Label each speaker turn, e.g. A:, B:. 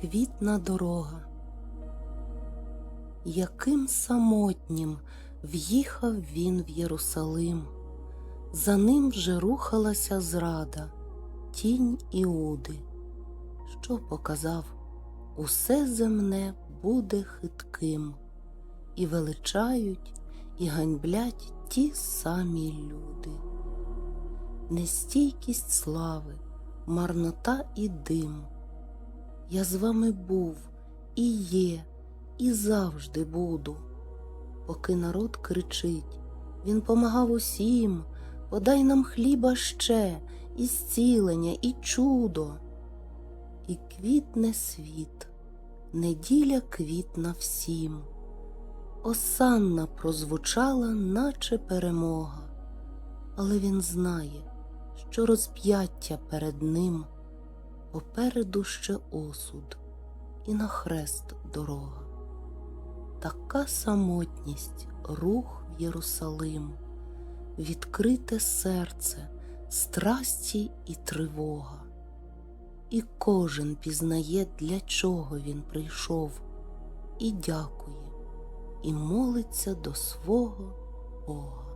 A: квітна дорога. Яким самотнім в'їхав він в Єрусалим, за ним вже рухалася зрада, тінь Іуди, що показав, усе земне буде хитким, і величають, і ганьблять ті самі люди. Нестійкість слави, марнота і дим. Я з вами був і є, і завжди буду. Поки народ кричить, він помагав усім, подай нам хліба ще, і зцілення, і чудо. І квітне світ, неділя квітна всім. Осанна прозвучала, наче перемога, але він знає, що розп'яття перед ним попереду ще осуд, і на хрест дорога. Така самотність, рух в Єрусалим, відкрите серце, страсті і тривога. І кожен пізнає, для чого він прийшов, і дякує, і молиться до свого Бога.